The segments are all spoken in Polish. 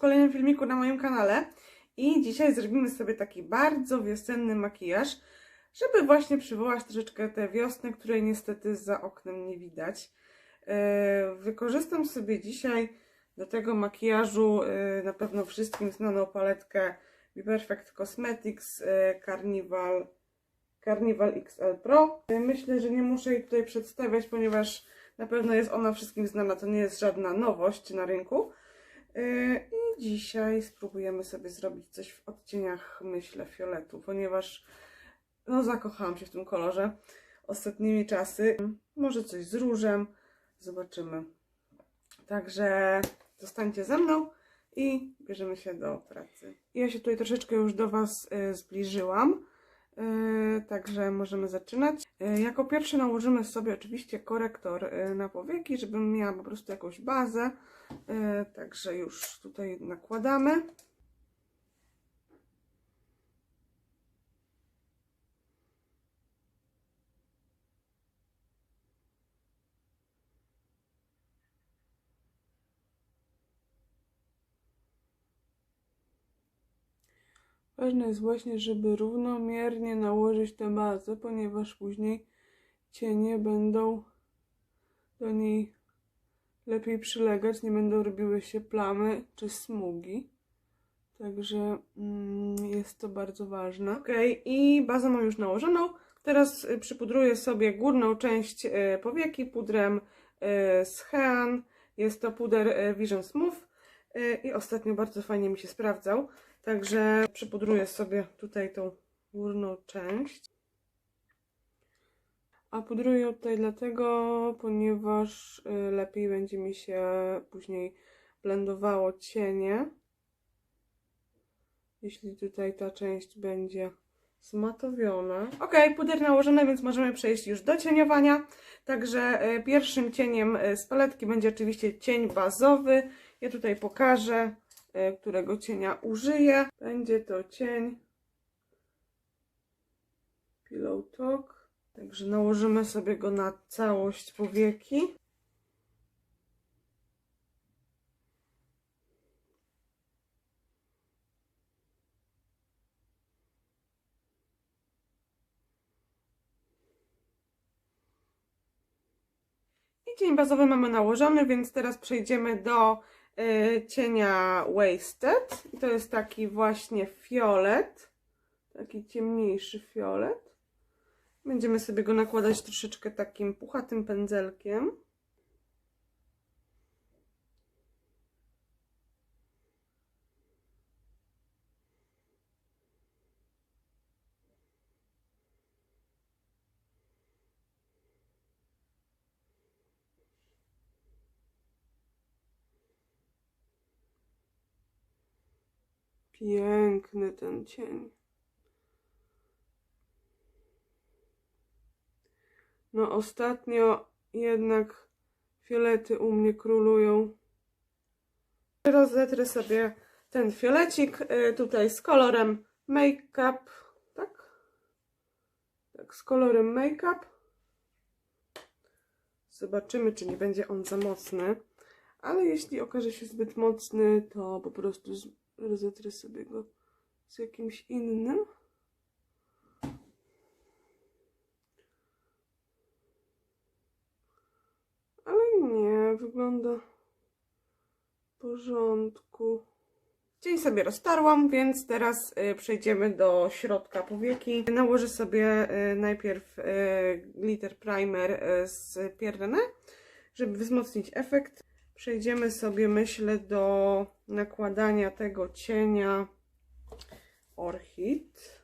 kolejnym filmiku na moim kanale i dzisiaj zrobimy sobie taki bardzo wiosenny makijaż, żeby właśnie przywołać troszeczkę tę wiosnę, której niestety za oknem nie widać. E, Wykorzystam sobie dzisiaj do tego makijażu e, na pewno wszystkim znaną paletkę Be Perfect Cosmetics e, Carnival, Carnival XL Pro. Myślę, że nie muszę jej tutaj przedstawiać, ponieważ na pewno jest ona wszystkim znana, to nie jest żadna nowość na rynku. Yy, I dzisiaj spróbujemy sobie zrobić coś w odcieniach, myślę, fioletu, ponieważ no zakochałam się w tym kolorze ostatnimi czasy. Może coś z różem, zobaczymy. Także zostańcie ze mną i bierzemy się do pracy. Ja się tutaj troszeczkę już do Was y, zbliżyłam. Yy, Także możemy zaczynać. Yy, Jako pierwszy nałożymy sobie oczywiście korektor yy, na powieki, żebym miała po prostu jakąś bazę. Yy, Także już tutaj nakładamy. Ważne jest właśnie, żeby równomiernie nałożyć tę bazę, ponieważ później cienie będą do niej lepiej przylegać, nie będą robiły się plamy czy smugi. Także mm, jest to bardzo ważne. Ok, i bazę mam już nałożoną. Teraz y, przypudruję sobie górną część y, powieki pudrem y, z Hean. Jest to puder Vision Smooth i ostatnio bardzo fajnie mi się sprawdzał. Także przypudruję sobie tutaj tą górną część. A pudruję tutaj dlatego, ponieważ y, lepiej będzie mi się później blendowało cienie. Jeśli tutaj ta część będzie zmatowiona. Ok, puder nałożony, więc możemy przejść już do cieniowania. Także y, pierwszym cieniem y, z paletki będzie oczywiście cień bazowy. Ja tutaj pokażę, którego cienia użyję. Będzie to cień Pillow Talk. Także nałożymy sobie go na całość powieki. I cień bazowy mamy nałożony, więc teraz przejdziemy do cienia Wasted. I to jest taki właśnie fiolet, taki ciemniejszy fiolet. Będziemy sobie go nakładać troszeczkę takim puchatym pędzelkiem. Piękny ten cień. No ostatnio jednak fiolety u mnie królują. Teraz zetrę sobie ten fiolecik y, tutaj z kolorem Make Up, tak? Tak, z kolorem Make Up. Zobaczymy, czy nie będzie on za mocny. Ale jeśli okaże się zbyt mocny, to po prostu rozetrę sobie go z jakimś innym. Ale nie, wygląda w porządku. Dzień sobie roztarłam, więc teraz y, przejdziemy do środka powieki. Nałożę sobie y, najpierw y, glitter primer z Pierre żeby wzmocnić efekt. Przejdziemy sobie, myślę, do nakładania tego cienia Orchid.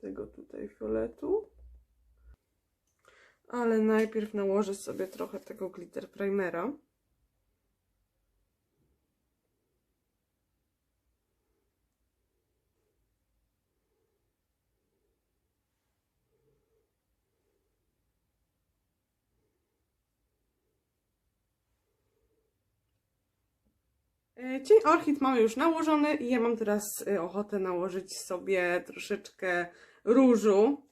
Tego tutaj fioletu ale najpierw nałożę sobie trochę tego glitter primera. Cień orchid mamy już nałożony i ja mam teraz e, ochotę nałożyć sobie troszeczkę różu.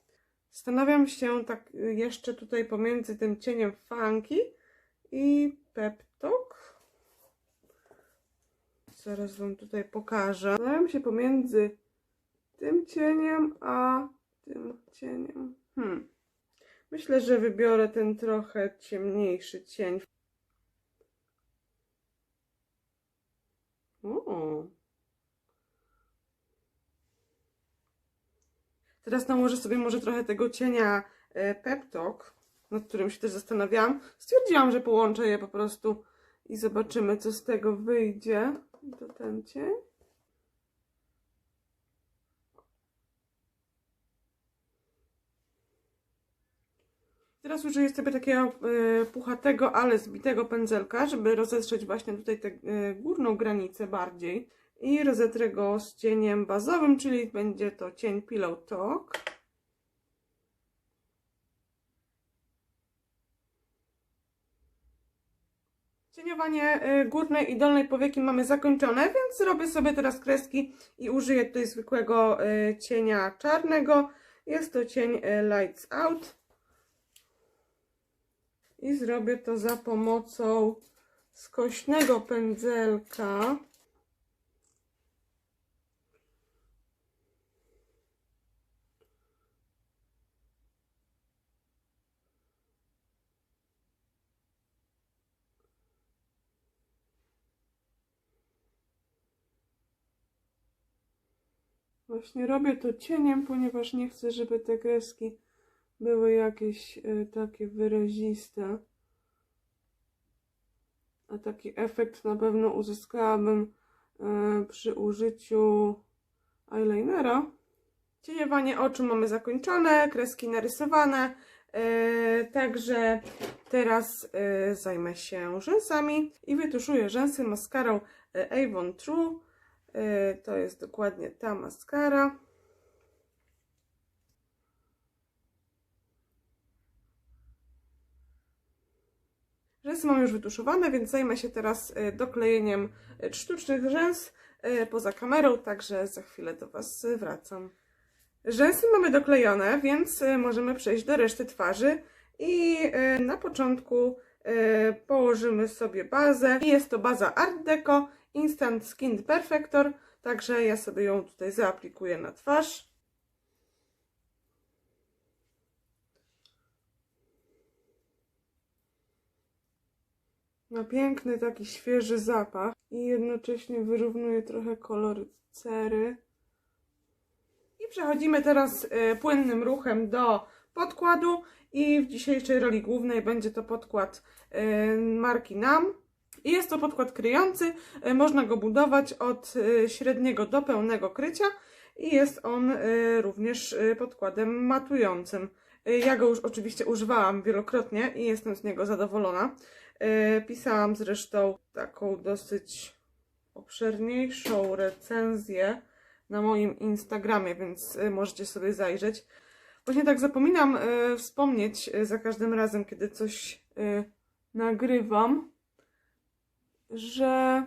Zastanawiam się tak y, jeszcze tutaj pomiędzy tym cieniem Funky i Peptok. zaraz Wam tutaj pokażę. Zastanawiam się pomiędzy tym cieniem a tym cieniem. Hmm. Myślę, że wybiorę ten trochę ciemniejszy cień. Teraz nałożę sobie może trochę tego cienia e, Peptok, nad którym się też zastanawiałam. Stwierdziłam, że połączę je po prostu i zobaczymy, co z tego wyjdzie. To ten cień. Teraz użyję sobie takiego e, puchatego, ale zbitego pędzelka, żeby rozetrzeć właśnie tutaj tę e, górną granicę bardziej. I rozetrę go z cieniem bazowym, czyli będzie to cień Pillow Talk. Cieniowanie y, górnej i dolnej powieki mamy zakończone, więc zrobię sobie teraz kreski i użyję tutaj zwykłego y, cienia czarnego. Jest to cień y, Lights Out. I zrobię to za pomocą skośnego pędzelka. Właśnie robię to cieniem, ponieważ nie chcę, żeby te kreski były jakieś e, takie wyraziste. A taki efekt na pewno uzyskałabym e, przy użyciu eyelinera. Cieniowanie oczu mamy zakończone, kreski narysowane. E, także teraz zajmę się rzęsami i wytuszuję rzęsy maskarą Avon True. To jest dokładnie ta maskara. Rzęsy mam już wytuszowane, więc zajmę się teraz e, doklejeniem e, sztucznych rzęs e, poza kamerą, także za chwilę do Was wracam. Rzęsy mamy doklejone, więc możemy przejść do reszty twarzy i na początku położymy sobie bazę. Jest to baza Art Deco Instant Skin Perfector, także ja sobie ją tutaj zaaplikuję na twarz. Ma piękny taki świeży zapach i jednocześnie wyrównuje trochę kolory cery. I przechodzimy teraz e, płynnym ruchem do podkładu i w dzisiejszej roli głównej będzie to podkład e, marki NAM. I jest to podkład kryjący, e, można go budować od średniego do pełnego krycia i jest on również podkładem matującym. Ja go już oczywiście używałam wielokrotnie i jestem z niego zadowolona. E, Pisałam zresztą taką dosyć obszerniejszą recenzję na moim Instagramie, więc e, możecie sobie zajrzeć. Właśnie tak zapominam e, wspomnieć za każdym razem, kiedy coś nagrywam, że,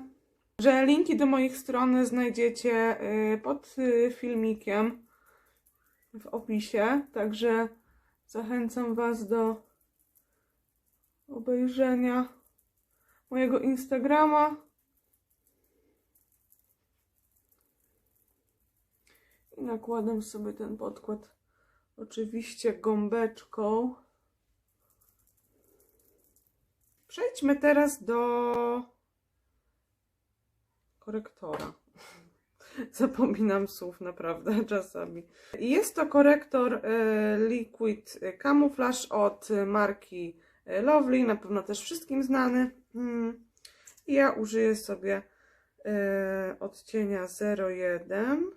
że linki do moich stron znajdziecie pod filmikiem w opisie, także zachęcam Was do obejrzenia mojego Instagrama. I nakładam sobie ten podkład oczywiście gąbeczką. Przejdźmy teraz do korektora. Zapominam słów naprawdę czasami. Jest to korektor e, Liquid Camouflage od marki Lovely, na pewno też wszystkim znany. Mm. I ja użyję sobie e, odcienia 01.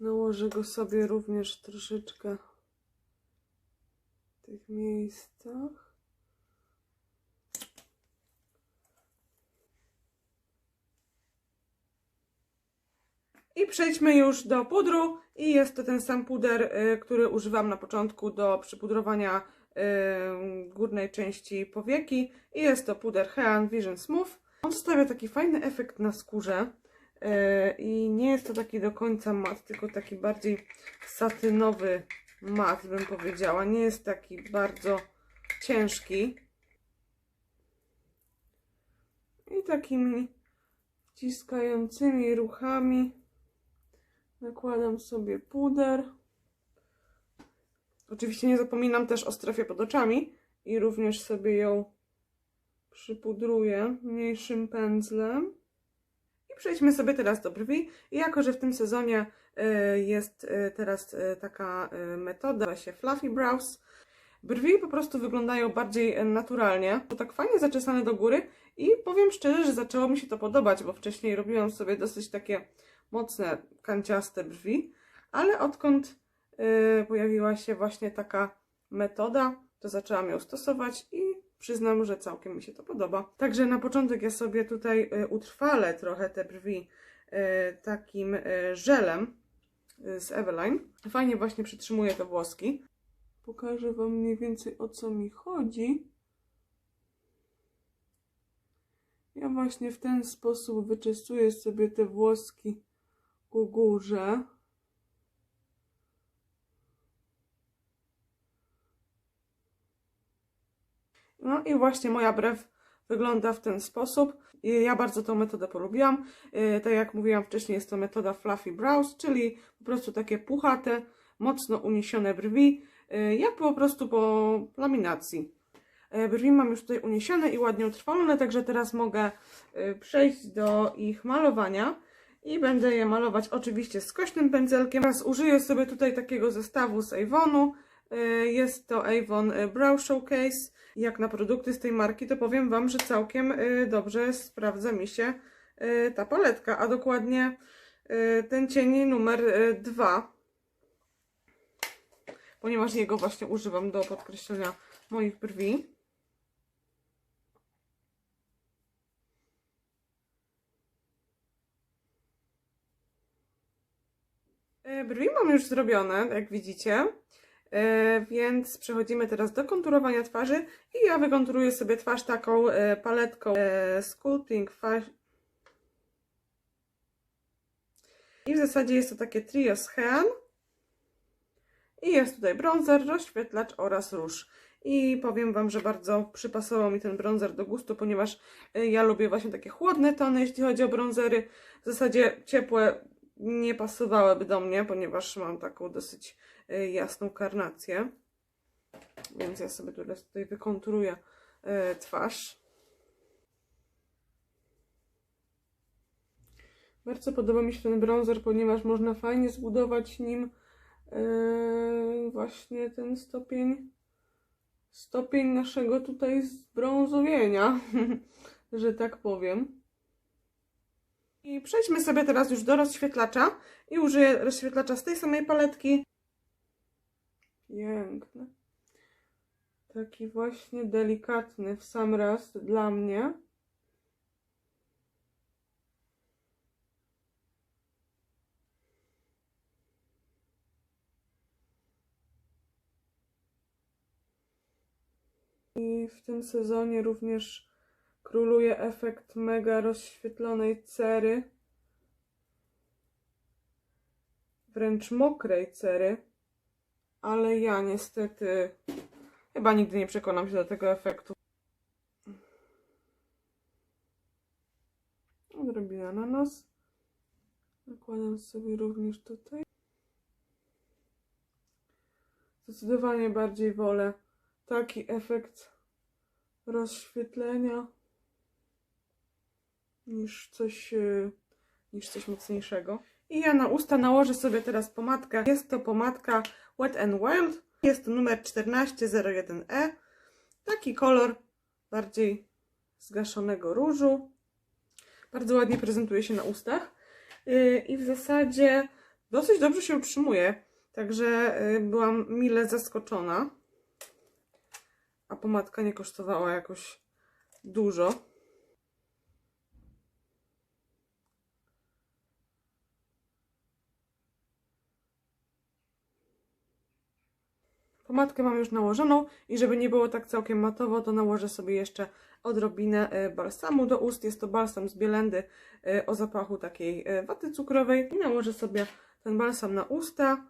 Nałożę go sobie również troszeczkę w tych miejscach. I przejdźmy już do pudru i jest to ten sam puder, y, który używam na początku do przypudrowania y, górnej części powieki i jest to puder Hean Vision Smooth. On stawia taki fajny efekt na skórze y, i nie jest to taki do końca mat, tylko taki bardziej satynowy mat bym powiedziała. Nie jest taki bardzo ciężki. I takimi wciskającymi ruchami nakładam sobie puder. Oczywiście nie zapominam też o strefie pod oczami i również sobie ją przypudruję mniejszym pędzlem. I przejdźmy sobie teraz do brwi. I jako, że w tym sezonie y, jest y, teraz y, taka metoda, nazywa się Fluffy Brows, brwi po prostu wyglądają bardziej naturalnie. To tak fajnie zaczesane do góry i powiem szczerze, że zaczęło mi się to podobać, bo wcześniej robiłam sobie dosyć takie mocne, kanciaste brwi, ale odkąd y, pojawiła się właśnie taka metoda, to zaczęłam ją stosować i przyznam, że całkiem mi się to podoba. Także na początek ja sobie tutaj y, utrwalę trochę te brwi y, takim y, żelem z Eveline. Fajnie właśnie przytrzymuje te włoski. Pokażę Wam mniej więcej o co mi chodzi. Ja właśnie w ten sposób wyczesuję sobie te włoski ku górze. No i właśnie moja brew wygląda w ten sposób. Ja bardzo tą metodę polubiłam. Yy, Tak jak mówiłam wcześniej, jest to metoda Fluffy Brows, czyli po prostu takie puchate, mocno uniesione brwi, yy, jak po prostu po laminacji. Yy, Brwi mam już tutaj uniesione i ładnie utrwalone, także teraz mogę przejść do ich malowania i będę je malować oczywiście skośnym pędzelkiem. Teraz użyję sobie tutaj takiego zestawu z Avonu. Yy, Jest to Avon yy, Brow Showcase. Jak na produkty z tej marki, to powiem Wam, że całkiem yy, dobrze sprawdza mi się ta paletka, a dokładnie ten cień numer 2, ponieważ jego właśnie używam do podkreślenia moich brwi. Brwi mam już zrobione, jak widzicie, E, więc przechodzimy teraz do konturowania twarzy i ja wykonturuję sobie twarz taką e, paletką e, Sculpting Fa- i w zasadzie jest to takie trio z Hean i jest tutaj bronzer, rozświetlacz oraz róż. I powiem Wam, że bardzo przypasował mi ten bronzer do gustu, ponieważ ja lubię właśnie takie chłodne tony, jeśli chodzi o bronzery. W zasadzie ciepłe nie pasowałyby do mnie, ponieważ mam taką dosyć y, jasną karnację. Więc ja sobie teraz tutaj wykonturuję y, twarz. Bardzo podoba mi się ten bronzer, ponieważ można fajnie zbudować nim y, właśnie ten stopień stopień naszego tutaj zbrązowienia, że tak powiem. I przejdźmy sobie teraz już do rozświetlacza i użyję rozświetlacza z tej samej paletki. Piękny. Taki właśnie delikatny w sam raz dla mnie. I w tym sezonie również króluje efekt mega rozświetlonej cery. Wręcz mokrej cery. Ale ja niestety chyba nigdy nie przekonam się do tego efektu. Odrobina na nos. Nakładam sobie również tutaj. Zdecydowanie bardziej wolę taki efekt rozświetlenia niż coś, e, niż coś mocniejszego. I ja na usta nałożę sobie teraz pomadkę. Jest to pomadka Wet n Wild. Jest to numer 1401E. Taki kolor bardziej zgaszonego różu. Bardzo ładnie prezentuje się na ustach. Yy, I w zasadzie dosyć dobrze się utrzymuje. Także byłam mile zaskoczona. A pomadka nie kosztowała jakoś dużo. Pomadkę mam już nałożoną i żeby nie było tak całkiem matowo, to nałożę sobie jeszcze odrobinę e, balsamu do ust. Jest to balsam z Bielendy e, o zapachu takiej e, waty cukrowej. I nałożę sobie ten balsam na usta.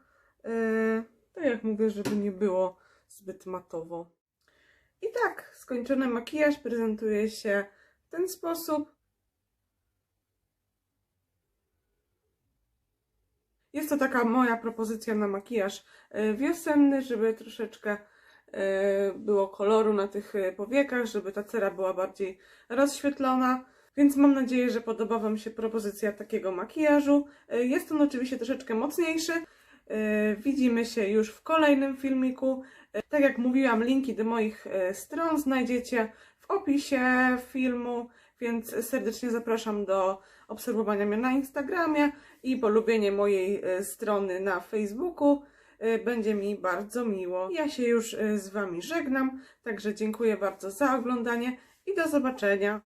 Tak jak mówię, żeby nie było zbyt matowo. I tak, skończony makijaż prezentuje się w ten sposób. Jest to taka moja propozycja na makijaż e, wiosenny, żeby troszeczkę e, było koloru na tych e, powiekach, żeby ta cera była bardziej rozświetlona. Więc mam nadzieję, że podoba Wam się propozycja takiego makijażu. Jest on oczywiście troszeczkę mocniejszy. Widzimy się już w kolejnym filmiku. Tak jak mówiłam, linki do moich stron znajdziecie w opisie filmu, więc serdecznie zapraszam do obserwowania mnie na Instagramie i polubienie mojej e, strony na Facebooku. E, Będzie mi bardzo miło. Ja się już e, z Wami żegnam, także dziękuję bardzo za oglądanie i do zobaczenia.